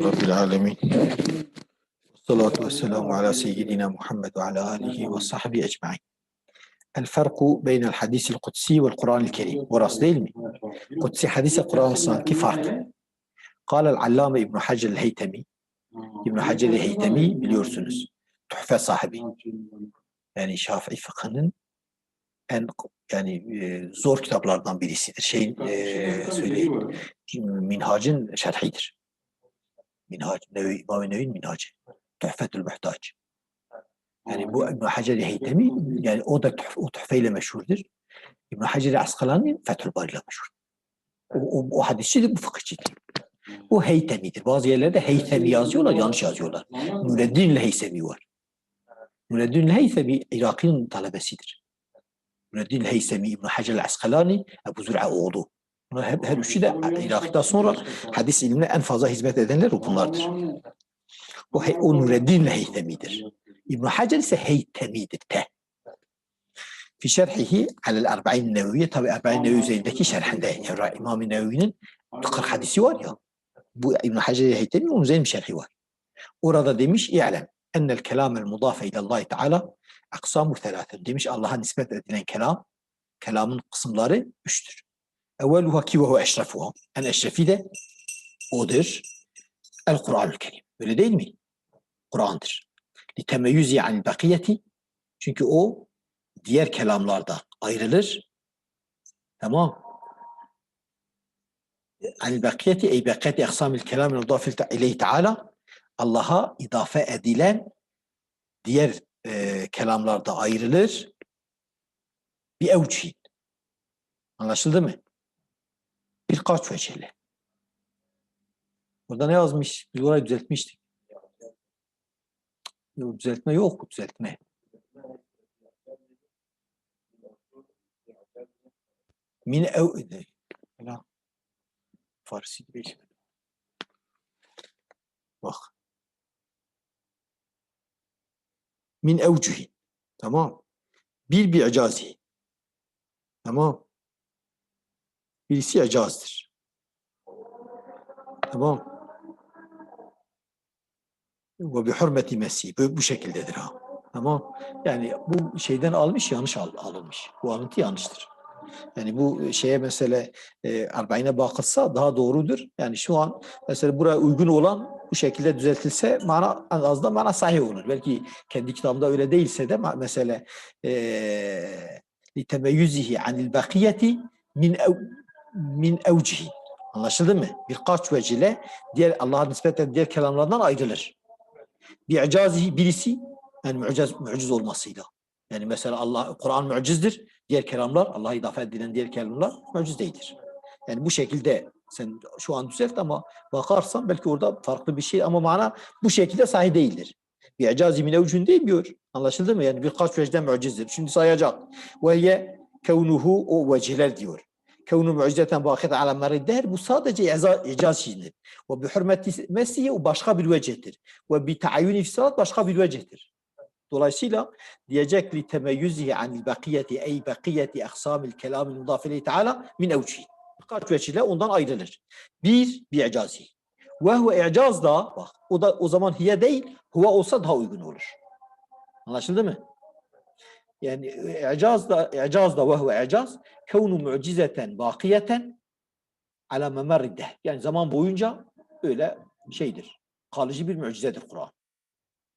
رب العالمين والصلاة والسلام على سيدنا محمد وعلى آله وصحبه أجمعين الفرق بين الحديث القدسي والقرآن الكريم وراس mi? Kutsi hadise Kur'an sanki fark. قال العلامة ابن حجر الهيتمي İbn Hacer el-Heytemi biliyorsunuz. Tuhfe sahibi. Yani Şafii fıkhının en yani e, zor kitaplardan birisidir. Şeyin e, söyleyeyim. Minhac'ın şerhidir. Minhac, Nevi, İmam-ı Nevi'nin Minhacı. Tuhfetül Muhtaç. Yani bu İbn Hacer el-Heytemi yani o da tuhfe, o tuhfeyle meşhurdur. İbn Hacer el-Askalani Fethül Bari'yle meşhur. O, o, o hadisçidir, bu fıkıhçıdır. Bu Heytemi'dir. Bazı yerlerde Heytemi yazıyorlar, yanlış yazıyorlar. Nureddin Heysemi var. Nureddin Heysemi Irak'ın talebesidir. Nureddin Heysemi İbn Hacer el-Askalani Ebu Zür'a oğlu. Bunlar her, her üçü de Irak'tan sonra hadis ilmine en fazla hizmet edenler bunlardır. O, he, o Nureddin Heysemi'dir. İbn Hacer ise Heytemi'dir. Te. Fi şerhihi alel Erba'in Neveviye tabi Erba'in Nevevi üzerindeki şerhinde yani İmam-ı Nevevi'nin 40 hadisi var ya. Bu İbn Hacer Heytemi onun üzerinde bir şerhi var. Orada demiş İ'lem ennel kelamel mudafe ilallahi teala aksamu thelâthen. Demiş Allah'a nispet edilen kelam kelamın kısımları üçtür. Evveluha ki ve huve eşrefuha. En eşrefi de odur. El Kur'an-ül Kerim. Öyle değil mi? Kur'an'dır. Li temeyyüzi anil bakiyeti. Çünkü o diğer kelamlarda ayrılır. Tamam. Anil bakiyeti ey bakiyeti eksamil kelamil mudafil ileyhi teala Allah'a idafe edilen diğer e, kelamlarda ayrılır. Bir evcihin. Anlaşıldı mı? Birkaç vecihle. Burada ne yazmış? Biz orayı düzeltmiştik. Yok, düzeltme yok. Düzeltme. Min ev... Farsi değil. Bak. Min evcühin. Tamam. Bir bir icazi. Tamam. Birisi icazdır. Tamam. Ve bi hürmeti mesih. Bu, bu şekildedir ha. Tamam. Yani bu şeyden almış yanlış al, alınmış. Bu alıntı yanlıştır. Yani bu şeye mesele e, Arba'ine bakılsa daha doğrudur. Yani şu an mesela buraya uygun olan bu şekilde düzeltilse mana en azından mana sahih olur. Belki kendi kitabımda öyle değilse de eee litemeyyüzihi anil bakiyeti min min evcihi. Anlaşıldı mı? Birkaç vecile diğer Allah'a nispet eden diğer kelamlardan ayrılır. Bir icazihi birisi yani muciz, muciz olmasıyla. Yani mesela Allah Kur'an mucizdir. Diğer kelamlar Allah'a idafe edilen diğer kelamlar muciz değildir. Yani bu şekilde sen şu an düzelt ama bakarsan belki orada farklı bir şey ama mana bu şekilde sahih değildir. İcazi min evcün değil diyor. Anlaşıldı mı? Yani birkaç vecden mucizdir. Şimdi sayacak. Ve ye kevnuhu o veciler diyor. Kevnu mucizeten bakit alemleri der. Bu sadece icaz şeyidir. Ve bi hürmeti mesihi o başka bir vecihtir. Ve bi taayyün ifsalat başka bir vecihtir. Dolayısıyla diyecek li temeyyüzihi anil bakiyeti ey bakiyeti aksamil kelamil mudafili teala min evcihi. Birkaç veçile ondan ayrılır. Bir, bir icazi. Ve huve icaz da bak o da o zaman hiye değil huve olsa daha uygun olur. Anlaşıldı mı? Yani icaz da icaz da ve huve icaz kevnu mucizeten bakiyeten ala memerridde. Yani zaman boyunca öyle şeydir. Kalıcı bir mucizedir Kur'an.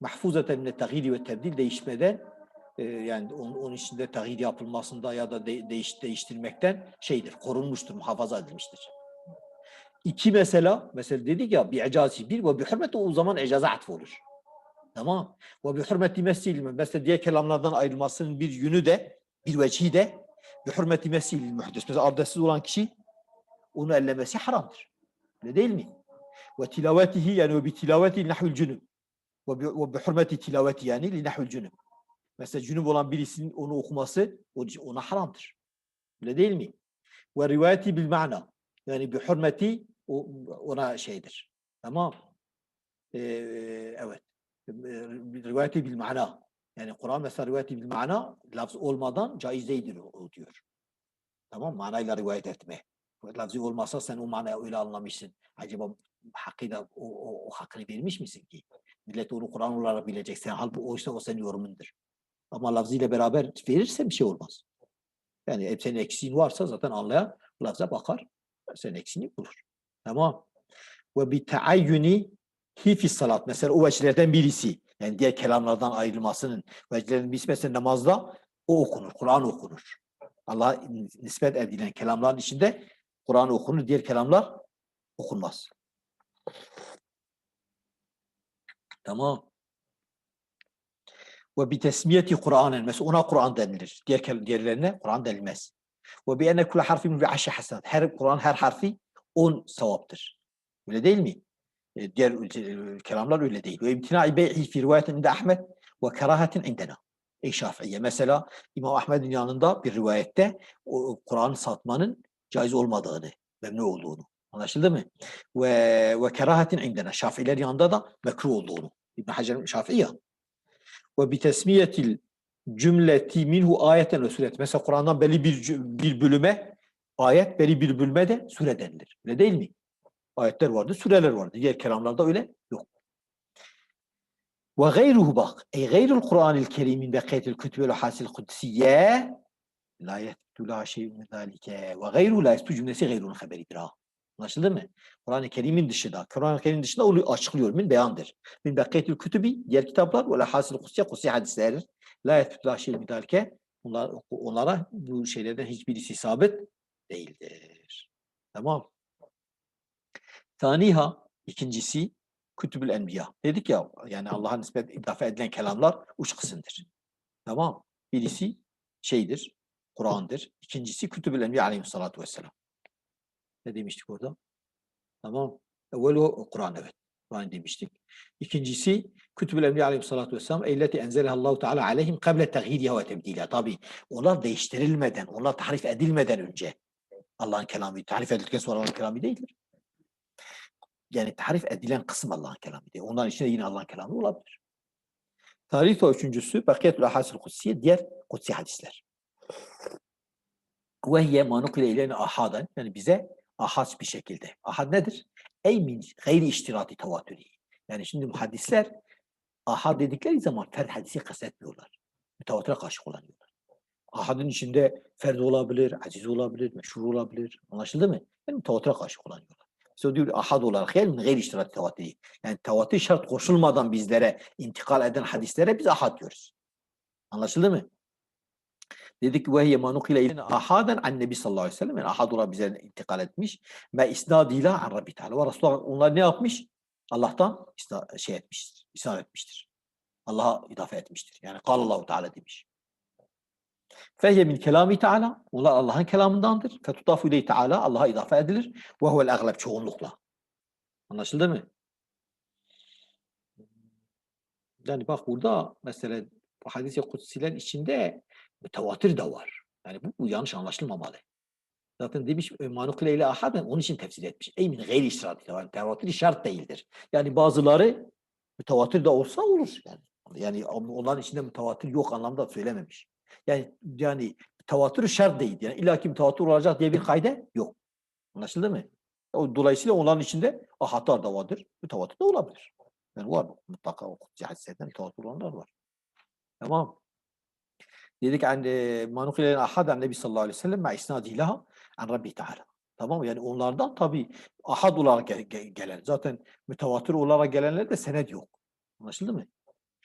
Mahfuzeten mine tagiri ve tebdil değişmeden e, yani onun, onun içinde tagir yapılmasında ya da de, değiş, değiştirmekten şeydir, korunmuştur, muhafaza edilmiştir. İki mesela, mesela dedik ya bir icazi bir ve bir hürmeti o zaman icaza atf olur. Tamam. Ve bir hürmeti mesil mesela diğer kelamlardan ayrılmasının bir yönü de bir vecihi de bir hürmeti mesil muhdis. Mesela abdestsiz olan kişi onu ellemesi haramdır. Öyle değil mi? Ve tilavetihi yani ve bi tilaveti nahvil cünüb. Ve bi, hürmeti tilaveti yani li nahvil cünüb. Mesela cünüp olan birisinin onu okuması o- ona haramdır. Öyle değil mi? Ve rivayeti bil mana. Yani bir hürmeti ona şeydir. Tamam. Ee, evet. Rivayeti bil mana. Yani Kur'an mesela rivayeti bil mana lafz olmadan caiz değildir o diyor. Tamam manayla rivayet etme. Lafzı olmasa sen o manayı öyle anlamışsın. Acaba hakkıyla o, o, o hakkını vermiş misin ki? Millet onu Kur'an olarak bilecek. Sen halbuki o işte o senin yorumundur. Ama lafzıyla beraber verirse bir şey olmaz. Yani senin eksiğin varsa zaten anlayan lafza bakar. Senin eksiğini bulur. Tamam. Ve bi taayyuni hifi salat. Mesela o vecilerden birisi. Yani diğer kelamlardan ayrılmasının vecilerinden birisi mesela namazda o okunur. Kur'an okunur. Allah'a nispet edilen kelamların içinde Kur'an okunur. Diğer kelamlar okunmaz. Tamam. Ve bi tesmiyeti Kur'an'ın. Mesela ona Kur'an denilir. Diğer diğerlerine Kur'an denilmez. Ve bi enne kulle harfin bi aşi hasenat. Her Kur'an her harfi 10 sevaptır. Öyle değil mi? E, Diğer e, kelamlar öyle değil. Ve imtinai bey'i fi rivayetin inde Ahmet ve kerahetin indena. Ey Şafiiye. Mesela İmam Ahmed'in yanında bir rivayette o Kur'an'ı satmanın caiz olmadığını, memnu olduğunu. Anlaşıldı mı? Ve ve kerahetin indena. Şafiiler yanında da mekruh olduğunu. İbn Hacer Şafii. Ve bi tesmiyetil cümleti minhu ayeten ve suret. Mesela Kur'an'dan belli bir, bir bölüme ayet, belli bir bölüme de sure denilir. Öyle değil mi? Ayetler vardı, sureler vardı. Diğer kelamlarda öyle yok. Ve gayruhu bak. Ey gayrul Kur'anil kerimin bekiyetil kütübel hasil kudsiye la yethbütü la şeyun min zalike ve gayruhu la yethbütü cümlesi gayrunun haberidir ha. Anlaşıldı mı? Kur'an-ı Kerim'in dışında, Kur'an-ı Kerim'in dışında onu açıklıyor. Min beyandır. Min bekiyetil kütübi, diğer kitaplar ve hasil kutsiye, kutsiye hadisler. La yethbütü la şeyun min zalike. Onlar, onlara bu şeylerden hiçbirisi sabit değildir. Tamam. Taniha ikincisi Kütübül Enbiya. Dedik ya yani Allah'a nispet idafe edilen kelamlar üç kısımdır. Tamam. Birisi şeydir, Kur'an'dır. İkincisi Kütübül Enbiya aleyhissalatu vesselam. Ne demiştik orada? Tamam. Evvel o Kur'an evet. Kur'an demiştik. İkincisi Kütübül Enbiya aleyhissalatu vesselam eyleti enzelehallahu teala aleyhim kable teghiriha ve tebdila. Tabi onlar değiştirilmeden, onlar tahrif edilmeden önce Allah'ın kelamı, tahrif edildikten sonra Allah'ın kelamı değildir yani tarif edilen kısım Allah'ın kelamı değil. Onların içinde yine Allah'ın kelamı olabilir. Tarih o üçüncüsü Bakiyetül Ahasil Kutsiye diğer kutsi hadisler. Ve hiye manukle ileyne ahadan yani bize ahas bir şekilde. Ahad nedir? Ey min gayri iştirati tevatürü. Yani şimdi hadisler ahad dedikleri zaman ferd hadisi kastetmiyorlar. Mütevatire karşı kullanıyorlar. Ahadın içinde ferd olabilir, aciz olabilir, meşhur olabilir. Anlaşıldı mı? Yani mütevatire karşı kullanıyorlar. Mesela diyor ahad olarak yani gayri iştirat tevatürü. Yani tevatür şart koşulmadan bizlere intikal eden hadislere biz ahad diyoruz. Anlaşıldı mı? Dedik ve hiye manukile ile ahaden an nebi sallallahu aleyhi ve sellem yani ahad olarak bize intikal etmiş ve isnadıyla an Rabbi Teala ve Resulullah onlar ne yapmış? Allah'tan şey etmiştir, isnat etmiştir. Allah'a idafe etmiştir. Yani Allahu Teala demiş. Fehye min kelami Teala. Onlar Allah'ın kelamındandır. Fetudafu ileyhi Teala. Allah'a idafe edilir. Ve huvel agleb çoğunlukla. Anlaşıldı mı? Yani bak burada mesela bu hadis-i kutsilerin içinde mütevatir de var. Yani bu, bu yanlış anlaşılmamalı. Zaten demiş manukle ile ahaden onun için tefsir etmiş. Ey min gayri iştirat. Yani tevatür şart değildir. Yani bazıları mütevatir de olsa olur yani. Yani onların içinde mütevatir yok anlamda söylememiş. Yani yani tevatür şart değil. Yani illaki mütevatir olacak diye bir kaide yok. Anlaşıldı mı? Dolayısıyla onların içinde ahatlar da vardır. Mütevatir de olabilir. Yani var mutlaka o hadislerden mütevatir olanlar var. Tamam. Dedik an manuk ile ahad an Nebi sallallahu aleyhi ve sellem ma isnadiha an Rabbi Teala. Tamam yani onlardan tabi ahad olarak gel- gel- gelen zaten mütevatir olarak gelenler de senet yok. Anlaşıldı mı?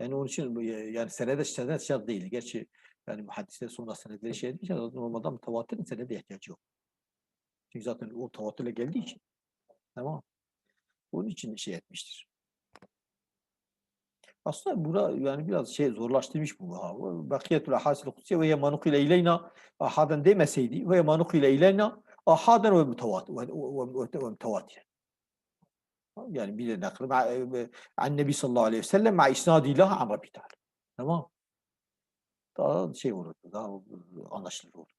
Yani onun için yani senede senet şart değil. Gerçi yani hadisler sonra senetleri şey edince normalde mütevatirin senede ihtiyacı yok. Çünkü zaten o tevatürle geldiği için. Tamam. Onun için şey etmiştir. Aslında bura yani biraz şey zorlaştırmış bu. ha. Bakiyetul ahasil kutsiye ve yemanuk ile ileyna ahaden demeseydi ve yemanuk ile ileyna ahaden ve mütevatir. Yani bir de nakli ma- e, an Nebi sallallahu aleyhi ve sellem ma isnadiyle an Rabbi Teala. Tamam. Daha şey olur, daha anlaşılır olur.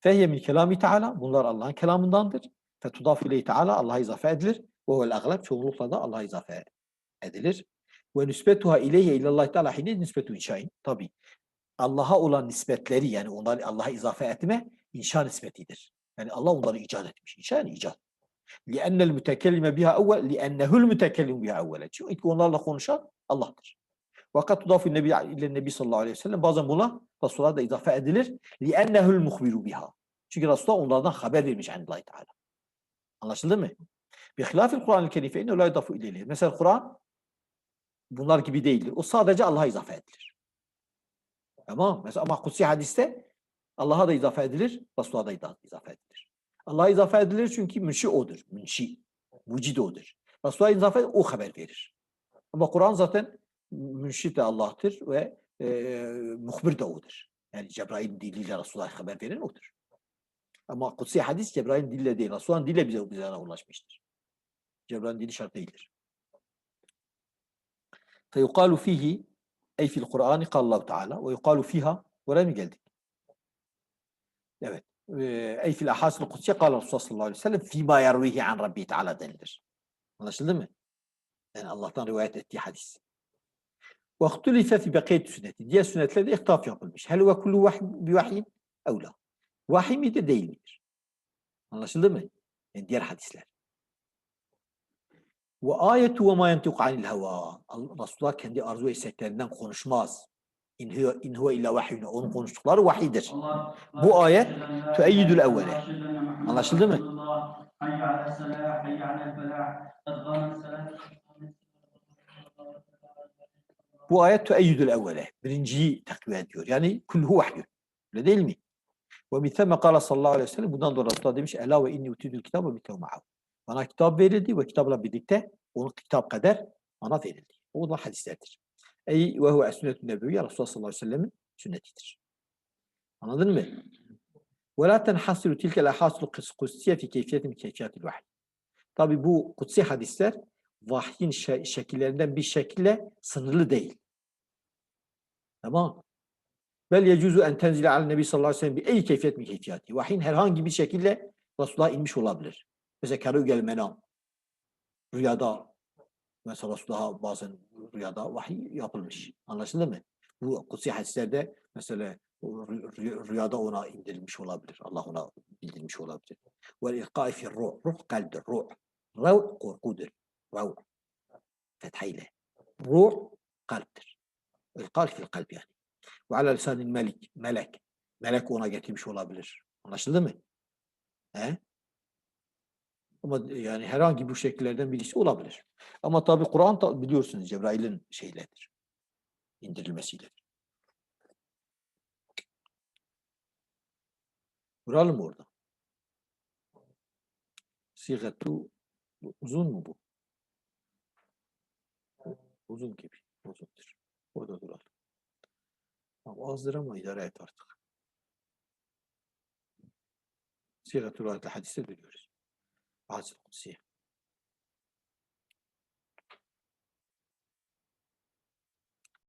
Fehye min kelami Teala. Bunlar Allah'ın kelamındandır. Fetudaf ileyhi Teala. Allah'a izafe edilir. Ve huvel aglab. Çoğunlukla da Allah'a izafe edilir. Ve nisbetuha ileyhe illallah teala hine nisbetu inşain. Tabi. Allah'a olan nispetleri yani onları Allah'a izafe etme inşa nispetidir. Yani Allah onları icat etmiş. İnşa yani icat. لِأَنَّ الْمُتَكَلِّمَ بِهَا اَوَّلِ لِأَنَّهُ الْمُتَكَلِّمُ بِهَا اَوَّلًا. Çünkü onlarla konuşan Allah'tır. Vakat tudafu nebi ile nebi sallallahu aleyhi ve sellem bazen buna Resulullah'a da izafe edilir. لِأَنَّهُ الْمُخْبِرُ biha. Çünkü Resulullah onlardan haber vermiş Allah Teala. Anlaşıldı mı? Bihilafil Kur'an-ı Kerim fe innehu la yudafu ileyhi. Mesela Kur'an bunlar gibi değildir. O sadece Allah'a izafe edilir. Tamam. Mesela ama kutsi hadiste Allah'a da izafe edilir, Resulullah'a da izafe edilir. Allah'a izafe edilir çünkü münşi odur. Münşi. Mucid odur. Resulullah'a izafe edilir, o haber verir. Ama Kur'an zaten münşi de Allah'tır ve e, muhbir de odur. Yani Cebrail'in diliyle Resulullah'a haber verir odur. Ama kutsi hadis Cebrail'in diliyle değil, Resulullah'ın diliyle bize, bize ulaşmıştır. Cebrail'in dili şart değildir. فيقال فيه أي في القرآن قال الله تعالى ويقال فيها ورامي جلدك أي في الأحاسن القدسية قال الرسول صلى الله عليه وسلم فيما يرويه عن ربي تعالى دلدر الله مي يعني الله تعالى رواية التي حديث. واختلف في بقية السنة. دي السنة الذي اختلف فيها بالمش هل هو كل واحد بوحي أو لا؟ وحي ميت الله الله شلمه يعني دير حديث لها Ve ayetu ve ma yentiku anil heva. Resulullah kendi arzu isteklerinden konuşmaz. İn huve, illa vahyun. Onun konuştukları vahiydir. Bu ayet tüeyyidül evvele. Anlaşıldı mı? Bu ayet tüeyyidül evvele. Birinciyi takviye ediyor. Yani kulhu vahyun. Öyle değil mi? Ve mithemme kâle sallallahu aleyhi ve sellem bundan dolayı Resulullah demiş Ela ve inni utidül kitabı ve mithemme ma'av. Bana kitap verildi ve kitapla birlikte onun kitap kadar bana verildi. O da hadislerdir. Ey ve huve sünnetü nebeviyye Resulullah sallallahu aleyhi ve sellemin sünnetidir. Anladın mı? Ve la tenhasiru tilkel ahasul kutsiye fi keyfiyetin keyfiyatil vahiy. Tabi bu kutsi hadisler vahyin şe- şekillerinden bir şekilde sınırlı değil. Tamam. Bel yecuzu en tenzile al nebi sallallahu aleyhi ve sellem bi ey keyfiyet mi keyfiyati. Vahyin herhangi bir şekilde Resulullah'a inmiş olabilir. Mesela karı gel menam. Rüyada mesela Resulullah'a bazen rüyada vahiy yapılmış. Anlaşıldı mı? Bu kutsi hadislerde mesela rüyada ona indirilmiş olabilir. Allah ona bildirmiş olabilir. Ve ilkai fi ruh. Ruh kalptir. Ruh. Ruh korkudur. Ruh. Fethiyle. Ruh kalptir. İlkal fil kalp yani. Ve ala lisanil melik. Melek. Melek ona getirmiş olabilir. Anlaşıldı mı? He? Ama yani herhangi bu şekillerden birisi olabilir. Ama tabi Kur'an biliyorsunuz Cebrail'in şeyleridir. İndirilmesiyledir. Vuralım orada. Sigetu bu uzun mu bu? Uzun gibi. Uzundur. Orada duralım. Ama azdır ama idare et artık. Sigatul hadiste biliyoruz. Hadis-i Kutsiye.